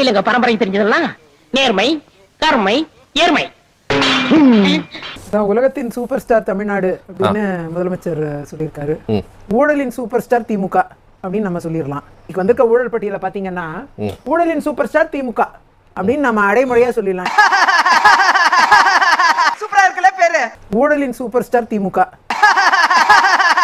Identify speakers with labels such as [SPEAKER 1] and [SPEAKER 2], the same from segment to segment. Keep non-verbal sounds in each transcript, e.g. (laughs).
[SPEAKER 1] இல்லங்க பரம்பரை தெரிஞ்சதெல்லாம் நேர்மை கருமை ஏர்மை
[SPEAKER 2] உலகத்தின் சூப்பர் ஸ்டார் தமிழ்நாடு அப்படின்னு முதலமைச்சர் சொல்லியிருக்காரு. ஊழலின் சூப்பர் ஸ்டார் திமுக அப்படின்னு நம்ம சொல்லிடலாம். இன்னைக்கு வந்திருக்க ஊழல் பட்டியல பாத்தீங்கன்னா ஊழலின் சூப்பர் ஸ்டார் திமுக அப்படின்னு நம்ம அடைமொழியா சொல்லிடலாம். (laughs)
[SPEAKER 3] சூப்பரா இருக்குல்ல பேரு.
[SPEAKER 2] ஊழலின் சூப்பர் ஸ்டார் திமுக. (laughs)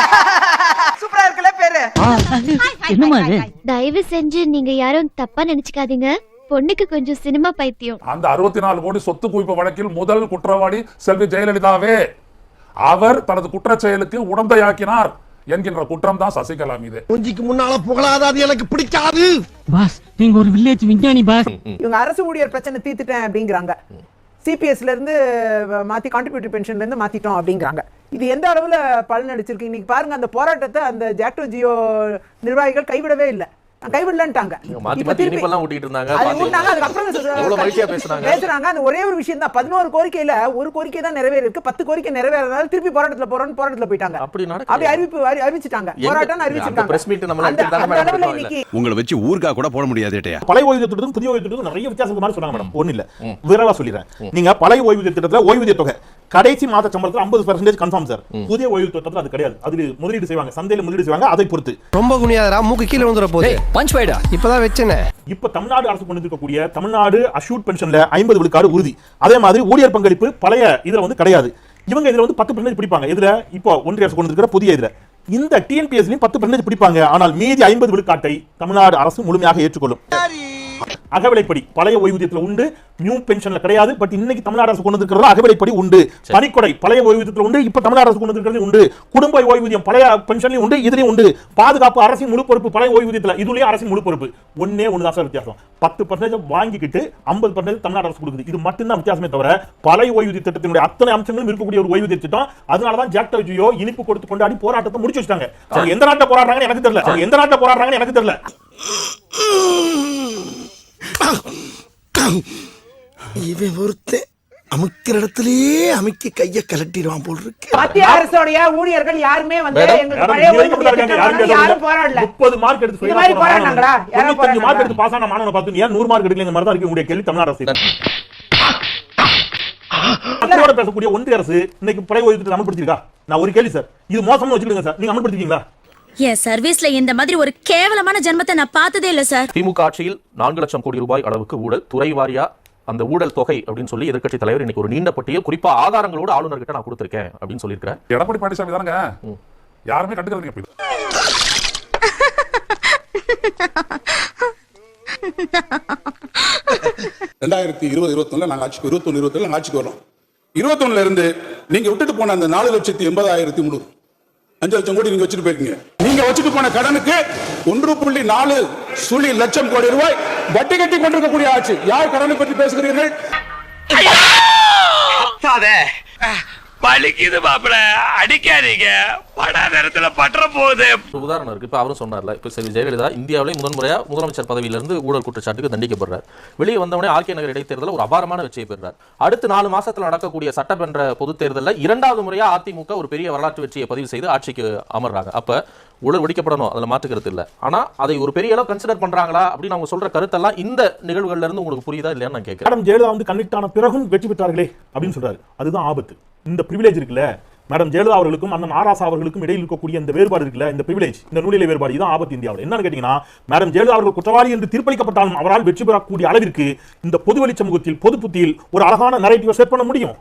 [SPEAKER 4] தயவு செஞ்சு நீங்க யாரும் தப்பா நினைச்சுக்காதீங்க. பொண்ணுக்கு கொஞ்சம் சினிமா பைத்தியம்.
[SPEAKER 5] அந்த அறுபத்தி நாலு கோடி சொத்து குவிப்பு வழக்கில் முதல் குற்றவாளி செல்வி ஜெயலலிதாவே. அவர் தனது குற்றச் செயலுக்கு உடந்தையாக்கினார் என்கின்ற குற்றம் தான் சசிகலா மீது.
[SPEAKER 6] மூஞ்சிக்கு முன்னால புகழாத அது எனக்கு பிடிக்காது.
[SPEAKER 1] பாஸ் நீங்க ஒரு வில்லேஜ் விஞ்ஞானி பாஸ்.
[SPEAKER 2] இவங்க அரசு ஊழியர் பிரச்சனை தீர்த்துட்டேன் அப்படிங்கிறாங்க. சிபிஎஸ்லேருந்து மாற்றி கான்ட்ரிபியூட்டரி பென்ஷன்லேருந்து மாற்றிட்டோம் அப்படிங்கிறாங்க. இது எந்த அளவில் பலன் அடிச்சிருக்கு இன்றைக்கி பாருங்கள் அந்த போராட்டத்தை அந்த ஜாக்டோ ஜியோ நிர்வாகிகள் கைவிடவே இல்லை. கைவிடலன்ட்டாங்க. இப்ப திருப்பி-
[SPEAKER 7] ஊட்டிட்டு இருந்தாங்க
[SPEAKER 2] அது அதுக்கப்புறம். பேசுறாங்க. அந்த ஒரே ஒரு விஷயம் தான் பதினோரு கோரிக்கையில ஒரு கோரிக்கை தான் நிறைவேறி இருக்கு பத்து கோரிக்கை நிறைவேறதால திருப்பி போராட்டத்துல போறோம்னு போராட்டத்துல போயிட்டாங்க.
[SPEAKER 7] அப்படி.
[SPEAKER 2] அப்படி அறிவிப்பு அறி- அறிவிச்சிட்டாங்க. போராட்டம் அறிவிச்சிட்டாங்க
[SPEAKER 7] நம்ம
[SPEAKER 2] அளவுல? இன்னைக்கு
[SPEAKER 8] உங்களை வச்சு ஊர்கா கூட போட முடியாது
[SPEAKER 6] பழைய ஓய்வூதிய திட்டத்துக்கும் புதிய ஓய்வூதிய திட்டத்துக்கும் நிறைய வித்தியாசம் மாதிரி சொன்னாங்க மேடம். ஒண்ணு இல்ல. விரைவா சொல்லிடுறேன். நீங்க பழைய ஓய்வூதிய திட்டத்துல ஓய்வூதிய தொகை. கடைசி மாத சம்பளத்துல 50% பர்சன்டேஜ் கன்ஃபார்ம் சார் புதிய ஓய்வூதிய திட்டத்துல அது கிடையாது. அதுல முதலீடு செய்வாங்க சந்தையில முதலீடு செய்வாங்க அதை பொறுத்து.
[SPEAKER 9] ரொம்ப குனியாதரா மூக்கு கீழே வந்துட போகுது.
[SPEAKER 10] பஞ்ச் வைடா
[SPEAKER 9] இப்பதான் வச்சேனே.
[SPEAKER 6] இப்ப தமிழ்நாடு அரசு கொண்டு இருக்கக்கூடிய தமிழ்நாடு அஷூட் பென்ஷன்ல ஐம்பது விழுக்காடு உறுதி. அதே மாதிரி ஊழியர் பங்களிப்பு பழைய இதுல வந்து கிடையாது. இவங்க இதுல வந்து பத்து பர்சன்டேஜ் பிடிப்பாங்க. இதுல இப்போ ஒன்றிய அரசு கொண்டு இருக்கிற புதிய இதுல. இந்த டிஎன்பிஎஸ்லயும் பத்து பர்சன்டேஜ் பிடிப்பாங்க. ஆனால் மீதி ஐம்பது விழுக்காட்டை தமிழ்நாடு அரசு முழுமையாக ஏற்றுக்கொள்ளும். அகவிலைப்படி பழைய ஓய்வூதியத்துல உண்டு நியூ பென்ஷன்ல கிடையாது பட் இன்னைக்கு தமிழ்நாடு அரசு கொண்டு இருக்கிறது அகவிலைப்படி உண்டு. பணிக்கொடை பழைய ஓய்வூதியத்துல உண்டு இப்ப தமிழ்நாடு அரசு கொண்டு இருக்கிறது உண்டு. குடும்ப ஓய்வூதியம் பழைய பென்ஷன்லயும் உண்டு இதுலயும் உண்டு. பாதுகாப்பு அரசின் முழு பொறுப்பு பழைய ஓய்வூதியத்துல இதுலயும் அரசின் முழு பொறுப்பு. ஒன்னே ஒன்று தான் சார் வித்தியாசம். பத்து பர்சன்டேஜ் வாங்கிக்கிட்டு ஐம்பது பர்சன்டேஜ் தமிழ்நாடு அரசு கொடுக்குது. இது மட்டும்தான் வித்தியாசமே தவிர பழைய ஓய்வூதிய திட்டத்தினுடைய அத்தனை அம்சங்களும் இருக்கக்கூடிய ஒரு ஓய்வூதிய திட்டம். அதனாலதான் ஜாக்டோ ஜியோ இனிப்பு கொடுத்து கொண்டாடி போராட்டத்தை முடிச்சு வச்சிட்டாங்க. எந்த நாட்டில் போராடுறாங்கன்னு எனக்கு தெரியல. எந்த நாட்டில் போராடுறாங்கன்னு எனக்கு தெரியல. இவன் ஒருத்தன் அமுக்கிற இடத்துலயே அமுக்கி கைய கலட்டிடுவான் போல் இருக்கு.
[SPEAKER 2] மத்திய அரசோடைய ஊழியர்கள் யாருமே வந்து
[SPEAKER 6] முப்பது மார்க் எடுத்து மார்க்? எடுத்து பாஸ் ஆன மாணவனை பார்த்து ஏன் நூறு மார்க் எடுக்கல மாதிரி தான் இருக்கு உங்களுடைய கேள்வி தமிழ்நாடு அரசு. அக்கறையோட பேசக்கூடிய ஒன்றிய அரசு இன்னைக்கு பழைய ஓய்வூதியத்தை அமல்படுத்திருக்கா நான் ஒரு கேள்வி சார் இது மோசம்னு வச்சுக்கிடுங்க சார் நீங்க அமல்படுத்திருக்கீங்களா?
[SPEAKER 4] என் சர்வீஸ்ல இந்த மாதிரி ஒரு கேவலமான ஜென்மத்தை நான் பார்த்ததே இல்ல சார்.
[SPEAKER 7] திமுக ஆட்சியில் நான்கு லட்சம் கோடி ரூபாய் அளவுக்கு ஊழல் துறை வாரியா அந்த ஊழல் தொகை அப்படின்னு சொல்லி எதிர்க்கட்சி தலைவர் இன்னைக்கு ஒரு நீண்ட பட்டியல் குறிப்பா ஆதாரங்களோட ஆளுநர்கிட்ட நான் கொடுத்திருக்கேன் அப்படின்னு சொல்லியிருக்கிறேன்
[SPEAKER 5] எடப்பாடி பழனிசாமி தானங்க? யாருமே இது.
[SPEAKER 11] ரெண்டாயிரத்தி இருபது இருபத்தொன்னுல நாங்க ஆட்சிக்கு இருபத்தொன்னு இருபத்தி நாங்க ஆட்சிக்கு வரோம் இருபத்தொன்னுல இருந்து நீங்க விட்டுட்டு போன அந்த நாலு லட்சத்தி எண்பதாயிரத்தி முந்நூறு அஞ்சு லட்சம் கோடி நீங்க வச்சுட்டு போயிருக்கீங்க. நீங்க வச்சுட்டு போன கடனுக்கு ஒன்று புள்ளி நாலு சுழி லட்சம் கோடி ரூபாய் வட்டி கட்டி கொண்டிருக்கக்கூடிய ஆட்சி. யார் கடனை பற்றி பேசுகிறீர்கள்?
[SPEAKER 10] பழிக்குது மாப்பிள. அடிக்காதீங்க. படா நேரத்துல பற்ற போகுது.
[SPEAKER 7] உதாரணம் இருக்கு. இப்ப அவரும் சொன்னார்ல இப்ப சரி ஜெயலலிதா இந்தியாவிலே முதன்முறையா முதலமைச்சர் பதவியிலிருந்து ஊழல் குற்றச்சாட்டுக்கு தண்டிக்கப்படுறார் வெளியே வந்தவனே ஆர்கே நகர் இடைத்தேர்தலில் ஒரு அபாரமான வெற்றியை பெறுறார். அடுத்து நாலு மாசத்துல நடக்கக்கூடிய சட்டமன்ற பொதுத் தேர்தலில் இரண்டாவது முறையா அதிமுக ஒரு பெரிய வரலாற்று வெற்றியை பதிவு செய்து ஆட்சிக்கு அமர்றாங்க. அப்ப ஊழல் ஒழிக்கப்படணும் அதில் மாற்றுக்கிறது இல்லை. ஆனால் அதை ஒரு பெரிய அளவு கன்சிடர் பண்ணுறாங்களா அப்படின்னு அவங்க சொல்கிற கருத்தெல்லாம் இந்த நிகழ்வுகள்ல இருந்து உங்களுக்கு புரியுதா இல்லையான்னு நான் கேட்குறேன்
[SPEAKER 6] மேடம் ஜெயலலிதா வந்து கன்விக்ட் ஆன பிறகும் வெற்றி பெற்றார்களே அப்படின்னு சொல்றாரு. அதுதான் ஆபத்து. இந்த பிரிவிலேஜ் இருக்குல்ல? மேடம் ஜெயலலிதா அவர்களுக்கும் அண்ணன் ஆராசா அவர்களுக்கும் இடையில் இருக்கக்கூடிய இந்த வேறுபாடு இருக்குல்ல? இந்த பிரிவிலேஜ் இந்த நூலிலை வேறுபாடு இதான் ஆபத்து இந்தியாவில். என்னன்னு கேட்டீங்கன்னா மேடம் ஜெயலலிதா அவர்கள் குற்றவாளி என்று தீர்ப்பளிக்கப்பட்டாலும் அவரால் வெற்றி பெறக்கூடிய அளவிற்கு இந்த பொதுவெளி சமூகத்தில் பொது புத்தியில் ஒரு அழகான நரேட்டிவை செட் பண்ண முடியும்.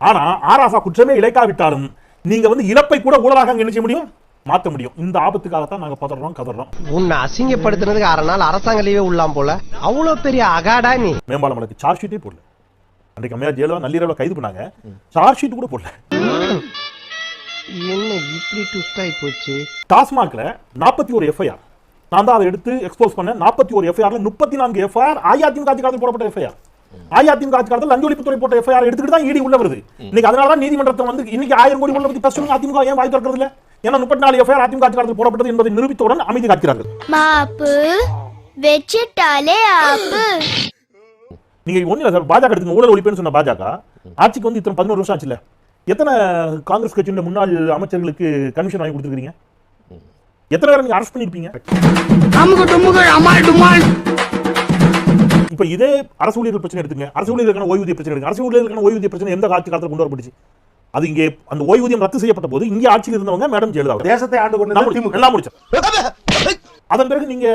[SPEAKER 6] ஆனா ஆராசா குற்றமே இழைக்காவிட்டாலும் நீங்க வந்து இழப்பை கூட ஊழலாக அங்க என்ன செய்ய முடியும்? மாத்த முடியும். இந்த ஆபத்துக்காகத்தான் நாங்க பதறோம் கதறோம்.
[SPEAKER 9] உன்னை அசிங்கப்படுத்தினதுக்கு அரை நாள் அரசாங்க லீவே உள்ளாம் போல. அவ்வளவு பெரிய அகாடா நீ.
[SPEAKER 6] மேம்பாலம் வழக்கு சார்ஜ் ஷீட்டே போடல. அன்றைக்கு அம்மையார் ஜெயலலிதா நள்ளிரவில் கைது பண்ணாங்க. சார்ஜ் ஷீட் கூட போடல.
[SPEAKER 9] என்ன இப்படி ட்விஸ்ட் ஆகி போச்சு?
[SPEAKER 6] டாஸ்மாக்ல நாற்பத்தி ஒரு எஃப்ஐஆர் நான் தான் அதை எடுத்து எக்ஸ்போஸ் பண்ணேன். நாற்பத்தி ஒரு எஃப்ஐஆர்ல முப்பத்தி நான்கு எஃப்ஐஆர் அஇஅதிமுக போடப்பட்ட எஃப்ஐஆர் அஇஅதிமுக ஆட்சி காலத்தில் லஞ்ச ஒழிப்புத்துறை போட்ட எஃப்ஐஆர் எடுத்துக்கிட்டு தான் ஈடி உள்ள வருது. இன்னைக்கு அதனால தான் நீதிமன்றத்தை வந்து இன்னைக்கு ஆயிரம் கோடி உள்ள பத்தி பேசுறவங்க அதிமுக ஏன் வாய் திறக்கிறது இல்ல? ஏன்னா முப்பத்தி நாலு எஃப்ஐஆர் அதிமுக ஆட்சி காலத்தில் போடப்பட்டது என்பதை நிரூபித்தவுடன் அமைதி காக்கிறார்கள்.
[SPEAKER 4] மாப்பு வெச்சிட்டாலே ஆப்பு.
[SPEAKER 6] நீங்க ஒண்ணு இல்ல சார் பாஜக எடுத்துங்க ஊழல் ஒழிப்புன்னு சொன்ன பாஜக ஆட்சிக்கு வந்து இத்தனை பதினோரு வருஷம் ஆச்சுல எத்தனை காங்கிரஸ் கட்சியின் முன்னாள் அமைச்சர்களுக்கு கமிஷன் வாங்கி கொடுத்துருக்கீங்க எத்தனை பேரை நீங்க அரெஸ்ட் பண்ணிருப்பீங்க? இப்ப இதே அரசு ஊழியர்கள் பிரச்சனை எடுத்துங்க. அரசு ஊழியர்களுக்கான ஓய்வூதிய பிரச்சனை எடுங்க. அரசு ஊழியர்களுக்கான ஓய்வூதிய பிரச்சனை எந்த ஆட்சி காலத்துல கொண்டு வரப்பட்டுச்சு? அது இங்கே அந்த ஓய்வூதியம் ரத்து செய்யப்பட்ட போது இங்கே ஆட்சியில் இருந்தவங்க மேடம் ஜெயலலிதா.
[SPEAKER 9] தேசத்தை ஆண்டு கொண்டு.
[SPEAKER 6] எல்லாம் முடிச்சேன் அதன் பிறகு நீங்க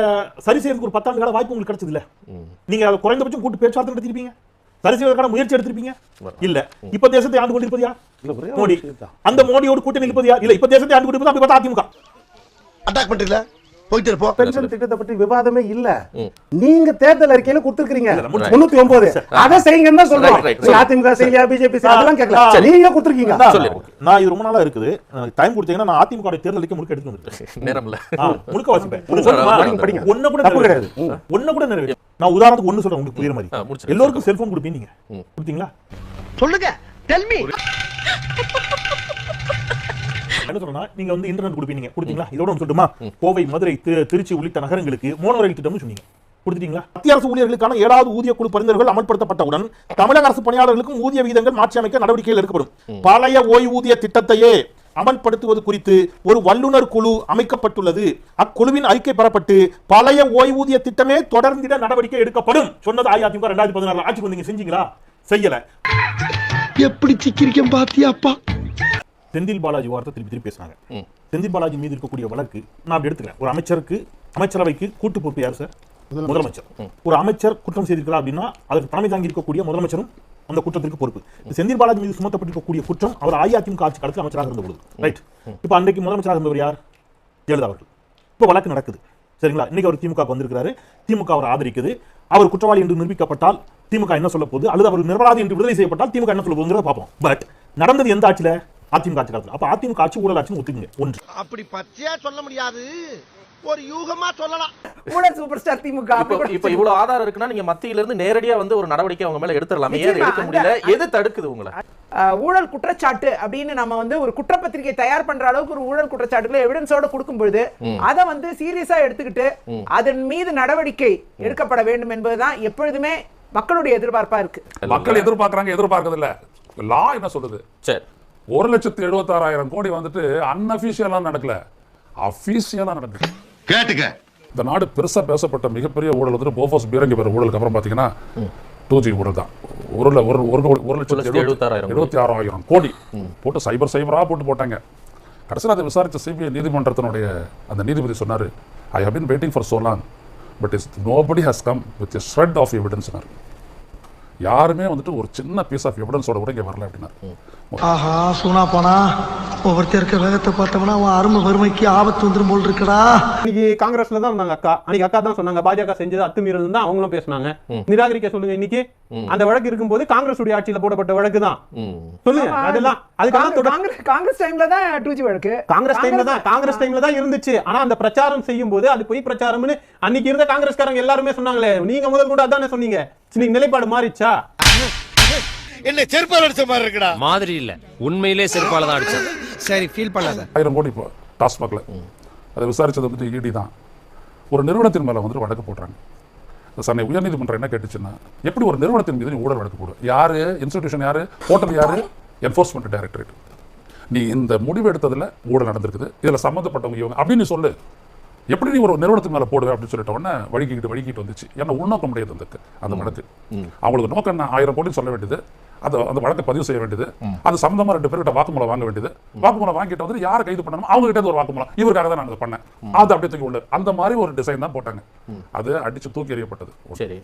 [SPEAKER 6] சரி செய்யறதுக்கு ஒரு பத்தாண்டு கால வாய்ப்பு உங்களுக்கு கிடைச்சது இல்ல நீங்க அதை குறைந்தபட்சம் கூட்டு பேச்சுவார்த்தை நடத்திருப்பீங்க. சரி செய்வதற்கான முயற்சி எடுத்திருப்பீங்க. இல்ல. இப்ப தேசத்தை ஆண்டு கொண்டிருப்பது யார் மோடி. அந்த மோடியோடு கூட்டணி இருப்பது யார் இல்ல இப்ப தேசத்தை ஆண்டு கொண்டிருப்பது அப்படி பார்த்தா அதிமுக.
[SPEAKER 9] அட்டாக் பண்றீங்களா? போயிட்டு இருப்போம்.
[SPEAKER 8] பென்ஷன் திட்டத்தை பற்றி விவாதமே இல்ல. நீங்க தேர்தல் அறிக்கையில கொடுத்திருக்கீங்க. முன்னூத்தி ஒன்பது. அதை செய்யுங்கன்னு தான் சொல்றோம். அதிமுக செய்யலையா பிஜேபி அதெல்லாம் கேட்கல. நீங்க கொடுத்திருக்கீங்க
[SPEAKER 6] நான் இது ரொம்ப நாளா இருக்குது. டைம் கொடுத்தீங்கன்னா நான் அதிமுக வுடைய தேர்தல் அறிக்கை முழுக்க எடுத்து வந்துருக்கேன் (laughs)
[SPEAKER 7] நேரம் இல்ல.
[SPEAKER 6] முழுக்க வாசிப்பேன். (laughs) ஒண்ணு கூட
[SPEAKER 8] தப்பு
[SPEAKER 6] நிறைவேறு. ஒண்ணு கூட நிறைவேறு. நான் உதாரணத்துக்கு ஒண்ணு சொல்றேன் உங்களுக்கு புரியுற மாதிரி. எல்லோருக்கும் செல்போன் கொடுப்பீங்க. நீங்க கொடுத்தீங்களா?
[SPEAKER 9] சொல்லுங்க. டெல்மி
[SPEAKER 6] என்ன சொல்றேன்னா நீங்க வந்து இன்டர்நெட் கொடுப்பீங்க. கொடுத்தீங்களா? இதோட சொல்லட்டுமா? கோவை மதுரை திருச்சி உள்ளிட்ட நகரங்களுக்கு மோனோ ரயில் திட்டம்னு சொன்னீங்க. கொடுத்துட்டீங்களா? மத்திய அரசு ஊழியர்களுக்கான ஏழாவது ஊதிய குழு பரிந்துரைகள் அமல்படுத்தப்பட்டவுடன் தமிழக அரசு பணியாளர்களுக்கும் ஊதிய விகிதங்கள் மாற்றி அமைக்க நடவடிக்கைகள் எடுக்கப்படும். பழைய ஓய்வூதிய திட்டத்தையே அமல்படுத்துவது குறித்து ஒரு வல்லுநர் குழு அமைக்கப்பட்டுள்ளது. அக்குழுவின் அறிக்கை பெறப்பட்டு பழைய ஓய்வூதிய திட்டமே தொடர்ந்திட நடவடிக்கை எடுக்கப்படும் சொன்னது அஇஅதிமுக ரெண்டாயிரத்தி பதினாறு ஆட்சிக்கு வந்தீங்க. செஞ்சீங்களா? செய்யல.
[SPEAKER 9] எப்படி சிக்கிரிக்கம் பாத்தியாப்பா
[SPEAKER 6] செந்தில் பாலாஜி வார்த்தை திருப்பி திருப்பி பேசுறாங்க செந்தில் பாலாஜி மீது இருக்கக்கூடிய வழக்கு நான் அப்படி எடுத்துக்கிறேன். ஒரு அமைச்சருக்கு அமைச்சரவைக்கு கூட்டு பொறுப்பு யார் சார்? முதலமைச்சர். ஒரு அமைச்சர் குற்றம் செய்திருக்கிறார் அப்படின்னா அதற்கு தலைமை தாங்கி இருக்கக்கூடிய முதலமைச்சரும் அந்த குற்றத்திற்கு பொறுப்பு. செந்தில் பாலாஜி மீது சுமத்தப்பட்டிருக்கக்கூடிய குற்றம் அவர் அஇஅதிமுக ஆட்சி காலத்தில் அமைச்சராக இருந்த பொழுது. ரைட் இப்போ அன்றைக்கு முதலமைச்சராக இருந்தவர் யார்? ஜெயலலிதா அவர்கள். இப்போ வழக்கு நடக்குது. சரிங்களா? இன்னைக்கு அவர் திமுக க்கு வந்திருக்கிறாரு. திமுக அவர் ஆதரிக்குது. அவர் குற்றவாளி என்று நிரூபிக்கப்பட்டால் திமுக என்ன சொல்ல போகுது? அல்லது அவர் நிரபராதி என்று விடுதலை செய்யப்பட்டால் திமுக என்ன சொல்ல போகுங்கிறத பார்ப்போம். பட் நடந்தது எந்த ஆட்சியில? அதிமுக ஆட்சி காலத்தில். அப்ப அதிமுக ஆட்சி ஊழல் ஆட்சின்னு ஒத்துக்குங்க. ஒன்று.
[SPEAKER 9] அப்படி பச்சையா சொல்ல முடியாது. ஒரு யூகமா சொல்லலாம்.
[SPEAKER 2] ஊழல் சூப்பர் ஸ்டார் திமுக.
[SPEAKER 7] இப்போ இவ்வளவு ஆதாரம் இருக்குன்னா நீங்க மத்தியில இருந்து நேரடியா வந்து ஒரு நடவடிக்கை அவங்க மேல எடுத்துடலாமே. ஏன் எடுக்க முடியல? எது தடுக்குது உங்களை?
[SPEAKER 2] ஊழல் குற்றச்சாட்டு அப்படின்னு நம்ம வந்து ஒரு குற்றப்பத்திரிகை தயார் பண்ற அளவுக்கு ஒரு ஊழல் குற்றச்சாட்டுகளை எவிடன்ஸோட கொடுக்கும் பொழுது அதை வந்து சீரியஸா எடுத்துக்கிட்டு அதன் மீது நடவடிக்கை எடுக்கப்பட வேண்டும் என்பதுதான் எப்பொழுதுமே மக்களுடைய எதிர்பார்ப்பா இருக்கு.
[SPEAKER 5] மக்கள் எதிர்பார்க்கறாங்க எதிர்பார்க்கறது இல்ல லா என்ன சொல்லுது?
[SPEAKER 7] சரி.
[SPEAKER 5] ஒரு லட்சத்தி எழுபத்தாறாயிரம் கோடி வந்துட்டு அன்அபிஷியலா நடக்கல. அபிஷியலா நடக்குது.
[SPEAKER 8] கேட்டுக்க.
[SPEAKER 5] இந்த நாடு பெருசா பேசப்பட்ட மிகப்பெரிய ஊழல் வந்துட்டு போஃபோஸ் பீரங்கி பேர் ஊழலுக்கு அப்புறம் பாத்தீங்கன்னா டூ ஜி ஊழல் தான். ஒரு ஒரு ஒரு கோடி- ஒரு லட்சத்தி
[SPEAKER 7] எழுபத்தாறாயிரம் கோடி.
[SPEAKER 5] எழுபத்தி ஆறாயிரம் கோடி போட்டு சைபர் சைபரா போட்டு போட்டாங்க. கடைசியில் அதை விசாரிச்ச சிபிஐ நீதிமன்றத்தினுடைய அந்த நீதிபதி சொன்னாரு I have been waiting for long but is nobody has come with shred of எவிடன்ஸ்னார் யாருமே வந்துட்டு ஒரு சின்ன பீஸ் ஆஃப் எவிடன்ஸோட கூட இங்கே வரல அப்படின்னாரு.
[SPEAKER 9] ஆஹா சூனா போனா ஒவ்வொருத்தர் இருக்க வேகத்தை பார்த்தோம்னா அவன் அருமை வறுமைக்கு ஆபத்து வந்துரும் போல் இருக்கடா.
[SPEAKER 12] இன்னைக்கு காங்கிரஸ்ல தான் இருந்தாங்க அக்கா. அன்னைக்கு அக்கா தான் சொன்னாங்க பாஜக செஞ்சது அத்துமீறல் தான் அவங்களும் பேசினாங்க. நிராகரிக்க சொல்லுங்க இன்னைக்கு. அந்த வழக்கு இருக்கும்போது காங்கிரஸ் உடைய ஆட்சியில போடப்பட்ட வழக்கு தான். சொல்லுங்க அதெல்லாம் அதுக்கான தொடர்
[SPEAKER 2] காங்கிரஸ் காங்கிரஸ் டைம்ல தான் டூ ஜி வழக்கு.
[SPEAKER 12] காங்கிரஸ் டைம்ல தான் காங்கிரஸ் டைம்ல தான் இருந்துச்சு. ஆனா அந்த பிரச்சாரம் செய்யும் போது அது பொய் பிரச்சாரம்னு அன்னைக்கு இருந்த காங்கிரஸ்காரங்க எல்லாருமே சொன்னாங்களே. நீங்க முதல் கூட அதானே சொன்னீங்க. இன்னைக்கு நிலைப்பாடு மாறிச்சா
[SPEAKER 9] என்ன செருப்பால் அடிச்ச மாதிரி இருக்குடா.
[SPEAKER 10] மாதிரி இல்ல. உண்மையிலே செருப்பால தான் அடிச்சது
[SPEAKER 9] சரி ஃபீல் பண்ணாத.
[SPEAKER 5] ஆயிரம் கோடி இப்போ டாஸ்மாக்ல. அதை விசாரிச்சது வந்துட்டு இடி தான். ஒரு நிறுவனத்தின் மேல வந்துட்டு வழக்கு போடுறாங்க. சென்னை உயர்நீதிமன்றம் என்ன கேட்டுச்சுன்னா எப்படி ஒரு நிறுவனத்தின் மீது நீ ஊழல் வழக்கு போடு? யாரு? இன்ஸ்டிடியூஷன் யாரு? ஹோட்டல் யாரு? என்ஃபோர்ஸ்மெண்ட் டைரக்டரேட் நீ இந்த முடிவு எடுத்ததுல ஊழல் நடந்திருக்குது. இதுல சம்மந்தப்பட்டவங்க இவங்க அப்படின்னு சொல்லு. எப்படி நீ ஒரு நிறுவனத்தின் மேல போடுவே அப்படின்னு சொல்லிட்ட உடனே வழிக்கிட்டு வழிக்கிட்டு வந்துச்சு. ஏன்னா உள்நோக்கம் முடியாது அந்த அந்த வழக்கு. அவங்களுக்கு நோக்கம் என்ன? ஆயிரம் கோடி சொல்ல வேண்டியது. அந்த அந்த வழக்கை பதிவு செய்ய வேண்டியது. அது சம்பந்தமா ரெண்டு பேர்கிட்ட வாக்குமூலம் வாங்க வேண்டியது. வாக்குமூலம் வாங்கிட்டு வந்து யாரை கைது பண்ணணும் அவங்க கிட்ட இருந்து ஒரு வாக்குமூலம். இவருக்காக தான் நான் அதை பண்ணேன். அது அப்படியே தூக்கி உள்ள அந்த மாதிரி ஒரு டிசைன் தான் போட்டாங்க. அது அடிச்சு தூக்கி எறியப்பட்டது.
[SPEAKER 7] சரி.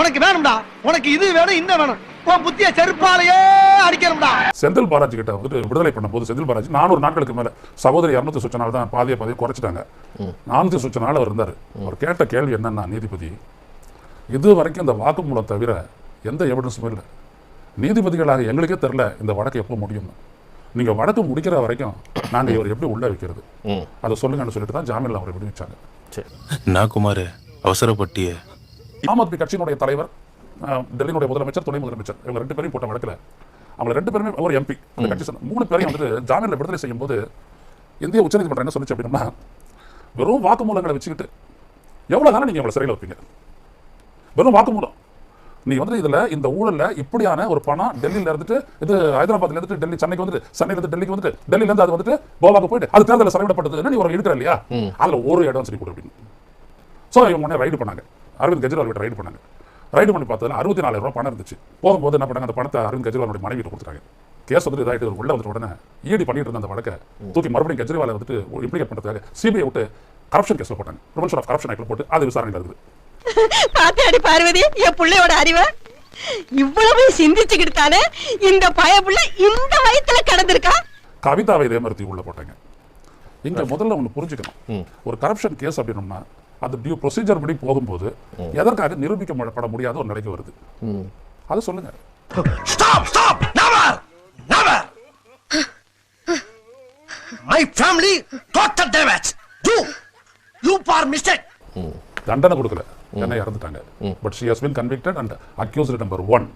[SPEAKER 9] உனக்கு வேணும்டா. உனக்கு இது வேணும் இந்த வேணும். உன் புத்திய செருப்பாலேயே அடிக்கணும்டா.
[SPEAKER 5] செந்தில் பாலாஜி கிட்ட வந்துட்டு விடுதலை பண்ணும்போது செந்தில் பாலாஜி நானூறு நாட்களுக்கு மேல சகோதரி இரநூத்தி சுச்ச நாள் தான் பாதியை பாதியை குறைச்சிட்டாங்க. நானூத்தி சுச்ச நாள் அவர் இருந்தார். அவர் கேட்ட கேள்வி என்னன்னா நீதிபதி இது வரைக்கும் இந்த வாக்குமூலம் தவிர எந்த எவிடன்ஸுமே இல்லை. நீதிபதிகளாக எங்களுக்கே தெரில இந்த வழக்கு எப்போ முடியும்னு. நீங்க வழக்கு முடிக்கிற வரைக்கும் நாங்க இவர் எப்படி உள்ள வைக்கிறது? அதை சொல்லுங்கன்னு சொல்லிட்டு தான் ஜாமீன்ல அவரை விடுவிச்சாங்க.
[SPEAKER 7] சரி.
[SPEAKER 8] நான் குமார் அவசரப்பட்டிய.
[SPEAKER 5] ஆம் ஆத்மி கட்சியினுடைய தலைவர் டெல்லியினுடைய முதலமைச்சர் துணை முதலமைச்சர் இவங்க ரெண்டு பேரையும் போட்ட வழக்கில் அவங்க ரெண்டு பேருமே ஒரு எம்பி. அந்த கட்சி மூணு பேரையும் வந்துட்டு ஜாமீன்ல விடுதலை செய்யும் போது இந்திய உச்சநீதிமன்றம் என்ன சொல்லுச்சு அப்படின்னா வெறும் வாக்குமூலங்களை வச்சுக்கிட்டு எவ்வளவு தானே நீங்க இவ்வளவு சிறையில் வைப்பீங்க? வெறும் வாக்குமூலம். நீ வந்து இதுல இந்த ஊழல்ல இப்படியான ஒரு பணம் டெல்லியில இருந்துட்டு இது ஹைதராபாத்ல இருந்துட்டு டெல்லி சென்னைக்கு வந்துட்டு சென்னையில இருந்து டெல்லிக்கு வந்துட்டு டெல்லியில இருந்து அது வந்துட்டு கோவாக்கு போயிட்டு அது தேர்தலில் செலவிடப்பட்டதுன்னு நீ ஒரு எடுக்கிற இல்லையா? அதுல ஒரு இடம் சரி கொடு அப்படின்னு. ஸோ இவங்க உடனே ரைடு பண்ணாங்க. அரவிந்த் கெஜ்ரிவால் கிட்ட ரைடு பண்ணாங்க. ரைடு பண்ணி பார்த்ததுல அறுபத்தி நாலாயிரம் ரூபாய் பணம் இருந்துச்சு. போகும்போது என்ன பண்ணாங்க அந்த பணத்தை அரவிந்த் கெஜ்ரிவாலோட மனைவிட்டு கொடுத்துட்டாங்க. கேஸ் வந்துட்டு இதாயிட்டு உள்ள வந்துட்டு உடனே இடி பண்ணிட்டு இருந்த அந்த வழக்கை தூக்கி மறுபடியும் கெஜ்ரிவாலை வந்துட்டு இம்ப்ளிகேட் பண்ணுறதுக்காக சிபிஐ விட்டு கரப்ஷன் கேஸ்ல போட்டாங்க. ப்ரிவென்ஷன் ஆஃப் கரப்ஷன் ஆக்டில் போட்டு அது விசாரணையில் இருக்குது
[SPEAKER 1] பாத்தாடி பார்வதி என் புள்ளையோட அறிவை? இவ்வளவு சிந்திச்சுக்கிட்டு தானே இந்த பயப்புள்ள இந்த வயத்துல கிடந்திருக்கா?
[SPEAKER 5] கவிதாவை இதே மாதிரி உள்ள போட்டாங்க. இங்க முதல்ல ஒன்று புரிஞ்சுக்கணும். ஒரு கரப்ஷன் கேஸ் அப்படின்னோம்னா அது டியூ ப்ரொசீஜர் படி போகும்போது எதற்காக நிரூபிக்கப்பட முடியாத ஒரு நிலைக்கு வருது. அது சொல்லுங்க.
[SPEAKER 9] Stop stop never never my family total damage you you for mistake
[SPEAKER 5] தண்டனை கொடுக்கல. என்ன இறந்துட்டாங்க. But she has been convicted and accused number one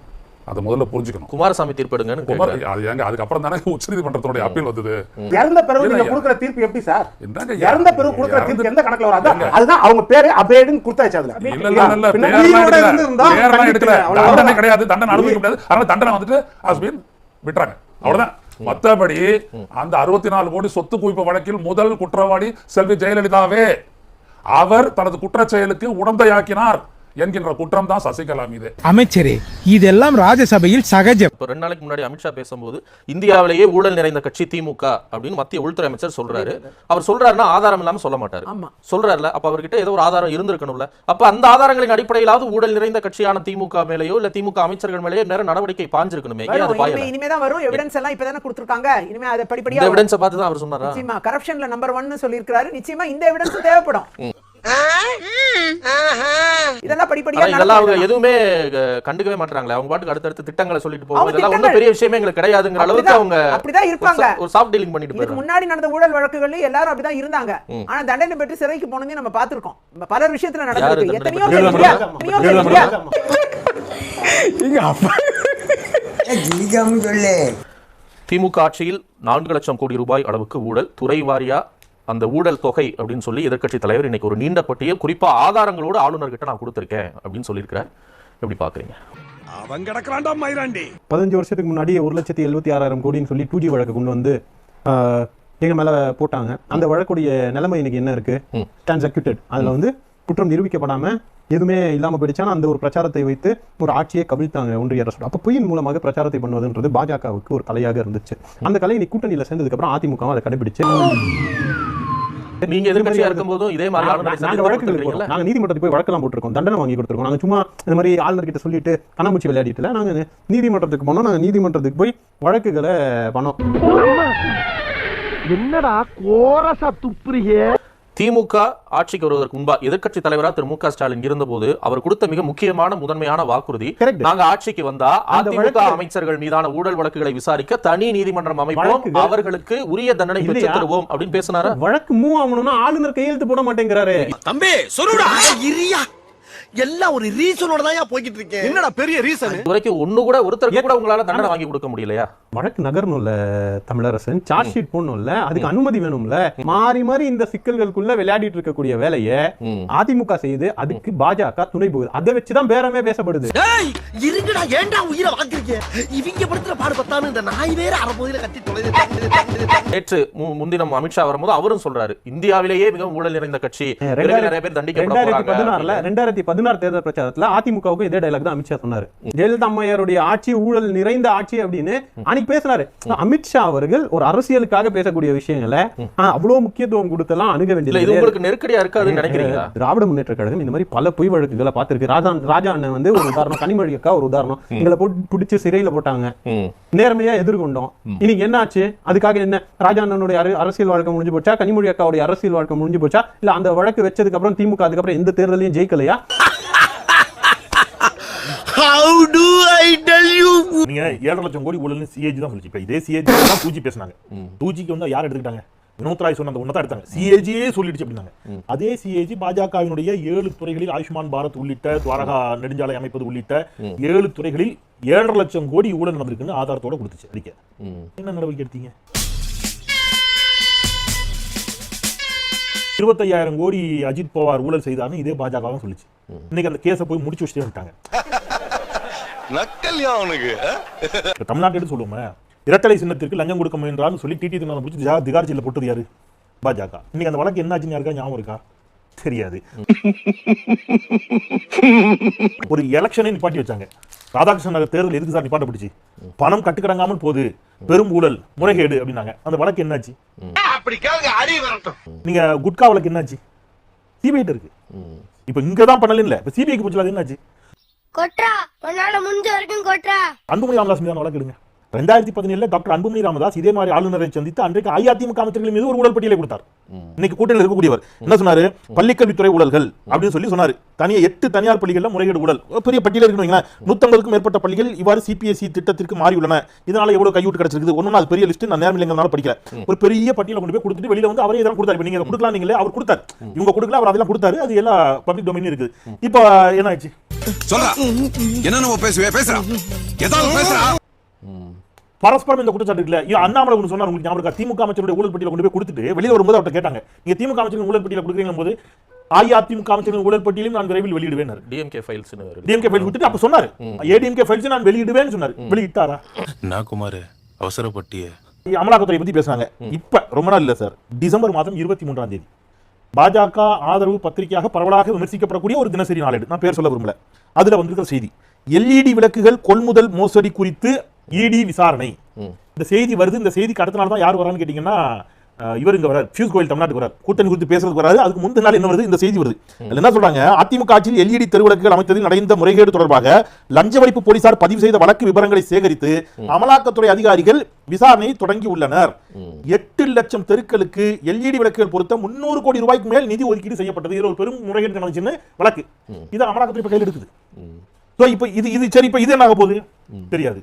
[SPEAKER 5] அதை முதல்ல புரிஞ்சுக்கணும்.
[SPEAKER 7] குமாரசாமி தீர்ப்பெடுங்கன்னு
[SPEAKER 5] குமார்
[SPEAKER 7] கேட்கிறாரு.
[SPEAKER 5] அது ஏங்க அதுக்கப்புறம் தானே உச்சநீதிமன்றத்தினுடைய அப்பீல் வந்தது?
[SPEAKER 8] இறந்த பிறகு நீங்க? கொடுக்குற தீர்ப்பு எப்படி சார்?
[SPEAKER 5] என்னங்க
[SPEAKER 8] இறந்த பிறகு கொடுக்குற தீர்ப்பு எந்த கணக்குல
[SPEAKER 5] ஏங்க.
[SPEAKER 8] அதுதான் அவங்க பேரு அபேடுன்னு கொடுத்தாச்சு அதுல.
[SPEAKER 5] இல்ல இல்ல இல்ல பேரெல்லாம்
[SPEAKER 8] உயிரோட
[SPEAKER 5] எடுக்கல. தண்டனை கிடையாது. தண்டனை அனுபவிக்க முடியாது. அதனால தண்டனை வந்துட்டு ஹஸ்பின் விட்டுறாங்க. அவ்வளவுதான். மத்தபடி அந்த அறுபத்தி நாலு கோடி சொத்து குவிப்பு வழக்கில் முதல் குற்றவாளி செல்வி ஜெயலலிதாவே. அவர் தனது குற்றச்செயலுக்கு உடந்தையாக்கினார். என்கின்ற குற்றம் தான் சசிகலா மீது.
[SPEAKER 13] அமைச்சரே இதெல்லாம் ராஜசபையில் சகஜம்.
[SPEAKER 7] இப்போ ரெண்டு நாளைக்கு முன்னாடி அமித்ஷா பேசும்போது இந்தியாவிலேயே ஊழல் நிறைந்த கட்சி திமுக அப்படின்னு மத்திய உள்துறை அமைச்சர் சொல்றாரு. அவர் சொல்றாருன்னா ஆதாரம் இல்லாம சொல்ல மாட்டாரு.
[SPEAKER 2] ஆமா.
[SPEAKER 7] சொல்றாருல அப்ப அவர்கிட்ட ஏதோ ஒரு ஆதாரம் இருந்திருக்கணும்ல. அப்ப அந்த ஆதாரங்களின் அடிப்படையிலாவது ஊழல் நிறைந்த கட்சியான திமுக மேலேயோ இல்ல திமுக அமைச்சர்கள் மேலேயோ நேரம் நடவடிக்கை பாஞ்சிருக்கணுமே
[SPEAKER 2] இனிமே தான் வரும். எவிடன்ஸ் எல்லாம் இப்பதானே கொடுத்துருக்காங்க. இனிமே அதை படிப்படியா.
[SPEAKER 7] எவிடன்ஸை பார்த்து தான் அவர் சொன்னாரா?
[SPEAKER 2] நிச்சயமா. கரப்ஷன்ல நம்பர் ஒன்னு சொல்லியிருக்காரு நிச்சயமா இந்த எவிடன்ஸ் தேவைப்படும். இதெல்லாம் படிப்படியா
[SPEAKER 7] ஆனா இதெல்லாம் அவங்க. எதுவுமே கண்டுக்கவே மாட்டாங்களே அவங்க பாட்டுக்கு அடுத்தடுத்து திட்டங்களை சொல்லிட்டு போகும். இதெல்லாம் ஒன்றும் பெரிய விஷயமே எங்களுக்கு கிடையாதுங்கிற அளவுக்கு அவங்க
[SPEAKER 2] அப்படிதான் இருப்பாங்க.
[SPEAKER 7] ஒரு சாஃப்ட் டீலிங் பண்ணிட்டு
[SPEAKER 2] இதுக்கு
[SPEAKER 7] போயிடுறாங்க.
[SPEAKER 2] முன்னாடி நடந்த ஊழல் வழக்குகள்ல எல்லாரும் அப்படிதான் இருந்தாங்க. ஆனா தண்டனை பெற்று சிறைக்கு போனதையும் நம்ம பார்த்திருக்கோம். பல விஷயத்துல நடந்திருக்கு. எத்தனையோ? எத்தனையோ செய்தியா?
[SPEAKER 7] திமுக ஆட்சியில் நான்கு லட்சம் கோடி ரூபாய் அளவுக்கு ஊழல். துறை வாரியா? அந்த ஊழல் தொகை அப்படின்னு சொல்லி எதிர்க்கட்சி தலைவர் இன்னைக்கு ஒரு நீண்ட பட்டியல் குறிப்பா ஆதாரங்களோடு ஆளுநர்கிட்ட நான் கொடுத்திருக்கேன் அப்படின்னு சொல்லியிருக்கிறார். எப்படி பாக்குறீங்க
[SPEAKER 10] அவன் கிடக்குறான்டா மயிராண்டி
[SPEAKER 12] பதினஞ்சு வருஷத்துக்கு முன்னாடி ஒரு லட்சத்தி எழுபத்தி ஆறாயிரம் கோடின்னு சொல்லி டூ ஜி வழக்கு கொண்டு வந்து ஆஹ், எங்க மேல போட்டாங்க. அந்த வழக்குடைய நிலைமை இன்னைக்கு என்ன இருக்கு? டிரான்சாக்யூட்டட் அதுல வந்து குற்றம் நிரூபிக்கப்படாம எதுவுமே இல்லாம போயிடுச்சானா அந்த ஒரு பிரச்சாரத்தை வைத்து ஒரு ஆட்சியை கவிழ்த்தாங்க ஒன்றிய அரசு அப்ப பொய்யின் மூலமாக பிரச்சாரத்தை பண்ணுவதுன்றது பாஜகவுக்கு ஒரு கலையாக இருந்துச்சு. அந்த கலை இன்னைக்கு கூட்டணியில சேர்ந்ததுக்கு அப்புறம் அதிமுக அதை கடைபிடிச்சு.
[SPEAKER 7] நீங்க எதிர்க்கட்சியா இருக்கும்போதும் இதே மாதிரி ஆளுநரை
[SPEAKER 12] நாங்க
[SPEAKER 7] சந்தித்து
[SPEAKER 12] வழக்குகள்
[SPEAKER 7] கொடுத்திருக்கீங்கல்ல?
[SPEAKER 12] போடுறோம். நாங்க நீதிமன்றத்துக்கு போய் வழக்கெல்லாம் போட்டிருக்கோம். தண்டனை வாங்கி கொடுத்துருக்கோம். நாங்க சும்மா இந்த மாதிரி ஆளுநர் கிட்ட சொல்லிட்டு கண்ணாமூச்சி விளையாடிட்டுல நாங்க நீதிமன்றத்துக்கு போனோம். நாங்க நீதிமன்றத்துக்கு போய் வழக்குகளை பண்ணோம்.
[SPEAKER 9] என்னடா கோரசா துப்புறியே
[SPEAKER 7] திமுக ஆட்சிக்கு வருவதற்கு முன்பா எதிர்க்கட்சி தலைவரா திரு மு க ஸ்டாலின் இருந்தபோது அவர் கொடுத்த மிக முக்கியமான முதன்மையான வாக்குறுதி. நாங்க ஆட்சிக்கு வந்தா அதிமுக அமைச்சர்கள் மீதான ஊழல் வழக்குகளை விசாரிக்க தனி நீதிமன்றம் அமைப்போம் அவர்களுக்கு உரிய தண்டனை பெற்று? தருவோம் அப்படின்னு பேசினாரா?
[SPEAKER 12] வழக்கு மூவ் ஆகணும்னா ஆளுநர் கையெழுத்து போட மாட்டேங்கிறாரு.
[SPEAKER 9] தம்பி சொல்லுடா. இரியா. எல்லாம் ஒரு ரீசனோட தான் போய்கிட்டு இருக்கேன் என்னடா பெரிய ரீசன்
[SPEAKER 7] இது வரைக்கும் ஒண்ணு கூட ஒருத்தருக்கு கூட உங்களால தண்டனை வாங்கி கொடுக்க முடியலையா?
[SPEAKER 12] வழக்கு நகரணும்ல தமிழரசன் சார்ஜ் ஷீட் போடணும்ல அதுக்கு அனுமதி வேணும்ல. மாறி மாறி இந்த சிக்கல்களுக்குள்ள விளையாடிட்டு இருக்கக்கூடிய வேலையை. அதிமுக செய்து அதுக்கு பாஜக துணை போகுது அதை வச்சுதான் பேரமே பேசப்படுது.
[SPEAKER 9] இருங்கடா ஏன்டா உயிரை வாங்குறீங்க? இவங்க படுத்துற பாடு பத்தானு இந்த நாய் வேற அறப்போதில கத்தி தொலைது
[SPEAKER 7] நேற்று மு- முன்தினம் அமித்ஷா வரும்போது அவரும் சொல்றாரு இந்தியாவிலேயே மிகவும் ஊழல் நிறைந்த கட்சி. நிறைய பேர் தண்டிக்கப்பட
[SPEAKER 12] ரெண்டாயிரத்தி பதினாறுல ரெண்டாயிரத்தி பதினாறு தேர்தல் பிரச்சாரத்துல அதிமுகவுக்கு இதே டைலாக் தான் அமித்ஷா சொன்னாரு. ஜெயலலிதா அம்மையாருடைய ஆட்சி ஊழல் நிறைந்த ஆட்சி அப்படின்னு அன்னைக்கு பேசினாரு. அமித்ஷா அவர்கள் ஒரு அரசியலுக்காக பேசக்கூடிய விஷயங்களை அவ்வளவு முக்கியத்துவம் கொடுத்தெல்லாம் அணுக
[SPEAKER 7] இது
[SPEAKER 12] வேண்டியது
[SPEAKER 7] உங்களுக்கு நெருக்கடியா இருக்காதுன்னு நினைக்கிறீங்களா?
[SPEAKER 12] திராவிட முன்னேற்ற கழகம் இந்த மாதிரி பல பொய் வழக்குகளை பார்த்திருக்கு. ராஜா ராஜா அண்ணன் வந்து ஒரு உதாரணம் கனிமொழி அக்கா ஒரு உதாரணம். எங்களை போட்டு பிடிச்சு சிறையில போட்டாங்க. நேர்மையா எதிர்கொண்டோம். இன்னைக்கு என்ன ஆச்சு? அதுக்காக என்ன? ராஜா அண்ணனுடைய அர- அரசியல் வாழ்க்கை முடிஞ்சு போச்சா? கனிமொழி அக்காவுடைய அரசியல் வாழ்க்கை முடிஞ்சு போச்சா? இல்ல அந்த வழக்கு வச்சதுக்கு அப்புறம் திமுக அதுக்கப்புறம் எந்த தேர்தலையும் ஜெயிக்கலையா?
[SPEAKER 9] ஹவு டு ஐ
[SPEAKER 6] நீங்க ஏழரை லட்சம் கோடி ஊழல்னு சிஏஜி தான் சொல்லிச்சு. இப்ப இதே சிஏஜி தான் டூ ஜி பேசினாங்க. டூ ஜிக்கு வந்து யார் எடுத்துக்கிட்டாங்க? வினோத் ராய் சொன்ன அந்த ஒன்றை தான் எடுத்தாங்க சிஏஜியே சொல்லிடுச்சு அப்படின்னாங்க. அதே சிஏஜி பாஜகவினுடைய ஏழு துறைகளில் ஆயுஷ்மான் பாரத் உள்ளிட்ட துவாரகா நெடுஞ்சாலை அமைப்பது உள்ளிட்ட ஏழு துறைகளில் ஏழரை லட்சம் கோடி ஊழல் நடந்திருக்குன்னு ஆதாரத்தோட கொடுத்துச்சு. அறிக்கை என்ன நடவடிக்கை எடுத்தீங்க? இருபத்தையாயிரம் கோடி அஜித் பவார் ஊழல் செய்தார்னு இதே பாஜக தான் சொல்லிச்சு இன்னைக்கு அந்த கேஸை போய் முடிச்சு வச்சுட்டே வந்துட்டாங்க.
[SPEAKER 10] நக்கல்யா அவனுக்கு
[SPEAKER 6] தமிழ்நாட்டு எடுத்து சொல்லுவோமே இரட்டலை சின்னத்திற்கு லஞ்சம் கொடுக்க முயன்றான்னு சொல்லி டிடி தினம் பிடிச்சி திகார் ஜெயில போட்டது யாரு? பாஜக. இன்னைக்கு அந்த வழக்கு என்ன ஆச்சுன்னு யாருக்கா ஞாபகம் இருக்கா? தெரியாது. ஒரு எலெக்ஷனே நிப்பாட்டி வச்சாங்க. ராதாகிருஷ்ணன் நகர் தேர்தல் எதுக்கு சார் நிப்பாட்டப்பட்டுச்சு? பணம் கட்டுக்கடங்காமல் போகுது. பெரும் ஊழல் முறைகேடு அப்படின்னாங்க. அந்த வழக்கு என்னாச்சு? நீங்க குட்கா வழக்கு என்னாச்சு? சிபிஐ இருக்கு. இப்ப இங்க தான் பண்ணல இல்ல. இப்ப சிபிஐக்கு அது என்னாச்சு?
[SPEAKER 4] கொட்ரா உன்னால முடிஞ்ச வரைக்கும் கொட்ரா
[SPEAKER 6] அன்புமணி ராமதாஸ் மீதான வழக்கு எடுங்க ரெண்டாயிரத்தி பதினேழுல டாக்டர் அன்புமணி ராமதாஸ் இதே மாதிரி ஆளுநரை சந்தித்து அன்றைக்கு அஇஅதிமுக அமைச்சர்கள் மீது ஒரு ஊழல் பட்டியலை கொடுத்தார். இன்னைக்கு கூட்டணியில் இருக்கக்கூடியவர். என்ன சொன்னாரு? பள்ளிக்கல்வித்துறை ஊழல்கள் அப்படின்னு சொல்லி சொன்னாரு. தனியா எட்டு தனியார் பள்ளிகள்ல முறைகேடு ஊழல். ஒரு பெரிய பட்டியல் இருக்குன்னு நூத்தம்பதுக்கும் மேற்பட்ட பள்ளிகள் இவ்வாறு சிபிஎஸ்இ திட்டத்திற்கு மாறியுள்ளன. இதனால எவ்வளவு கையூட்டு கிடைச்சிருக்கு ஒண்ணு அது பெரிய லிஸ்ட் நான் நேரம் இல்லைங்கிறனால படிக்கல. ஒரு பெரிய பட்டியலை கொண்டு போய் கொடுத்துட்டு வெளியில வந்து அவரே இதெல்லாம் கொடுத்தாரு. இப்ப நீங்க கொடுக்கலாம் நீங்களே அவர் கொடுத்தாரு. இவங்க கொடுக்கல அவர் அதெல்லாம் கொடுத்தாரு. அது எல்லாம் பப்ளிக் டொமைன் இருக்குது. இப்போ என்ன ஆச்சு
[SPEAKER 10] சொல்றா. என்ன நம்ம பேசுவே பேசுறா ஏதாவது பேசுறா
[SPEAKER 6] பரஸ்பரம் இந்த குற்றச்சாட்டு இருக்குல்ல? ஐயோ, அண்ணாமலை ஒன்று சொன்னார் உங்களுக்கு ஞாபகம் இருக்கா? திமுக அமைச்சருடைய ஊழல் பட்டியலை கொண்டு போய் கொடுத்துட்டு வெளியே வரும்போது அவர்கிட்ட கேட்டாங்க. நீங்க திமுக அமைச்சரின் ஊழல் பட்டியலை கொடுக்குறீங்க போது அஇஅதிமுக அமைச்சரின் ஊழல் பட்டியலையும் நான் விரைவில் வெளியிடுவேன்
[SPEAKER 7] டிஎம்கே ஃபைல்ஸ்
[SPEAKER 6] டிஎம்கே ஃபைல் கொடுத்துட்டு அப்ப சொன்னாரு. ஏடிஎம்கே ஃபைல்ஸ் நான் வெளியிடுவேன்னு சொன்னாரு. வெளியிட்டாரா?
[SPEAKER 10] நான் குமார் அவசரப்பட்டிய.
[SPEAKER 6] அமலாக்கத்துறை பத்தி பேசுறாங்க. இப்ப ரொம்ப நாள் இல்ல சார். டிசம்பர் மாதம் இருபத்தி மூன்றாம் தேதி. பாஜக ஆதரவு பத்திரிகையாக பரவலாக விமர்சிக்கப்படக்கூடிய ஒரு தினசரி நாளேடு. நான் பேர் சொல்ல விரும்பல. அதுல வந்திருக்கிற செய்தி. எல்இடி விளக்குகள் கொள்முதல் மோசடி குறித்து இடி விசாரணை. இந்த செய்தி வருது இந்த செய்திக்கு அடுத்த நாள் தான் யார் வரான்னு கேட்டீங்கன்னா இவர் இங்க வரார் பியூஷ் கோயில் தமிழ்நாட்டுக்கு வரார் கூட்டணி குறித்து பேசுறதுக்கு வராது அதுக்கு முந்தின நாள் என்ன வருது? இந்த செய்தி வருது. என்ன சொல்றாங்க? அதிமுக ஆட்சியில் எல்இடி தெருவிளக்குகள் அமைத்ததில் நடந்த முறைகேடு தொடர்பாக லஞ்ச ஒழிப்பு போலீசார் பதிவு செய்த வழக்கு விவரங்களை சேகரித்து அமலாக்கத்துறை அதிகாரிகள் விசாரணையை தொடங்கி உள்ளனர். எட்டு லட்சம் தெருக்களுக்கு எல்இடி விளக்குகள் பொருத்த முன்னூறு கோடி ரூபாய்க்கு மேல் நிதி ஒதுக்கீடு செய்யப்பட்டது. இதுல ஒரு பெரும் முறைகேடு நடந்துச்சுன்னு? வழக்கு. இது அமலாக்கத்துறை கையில் எடுக்குது. இப்ப இது இது சரி இப்ப இது என்ன ஆக போகுது தெரியாது.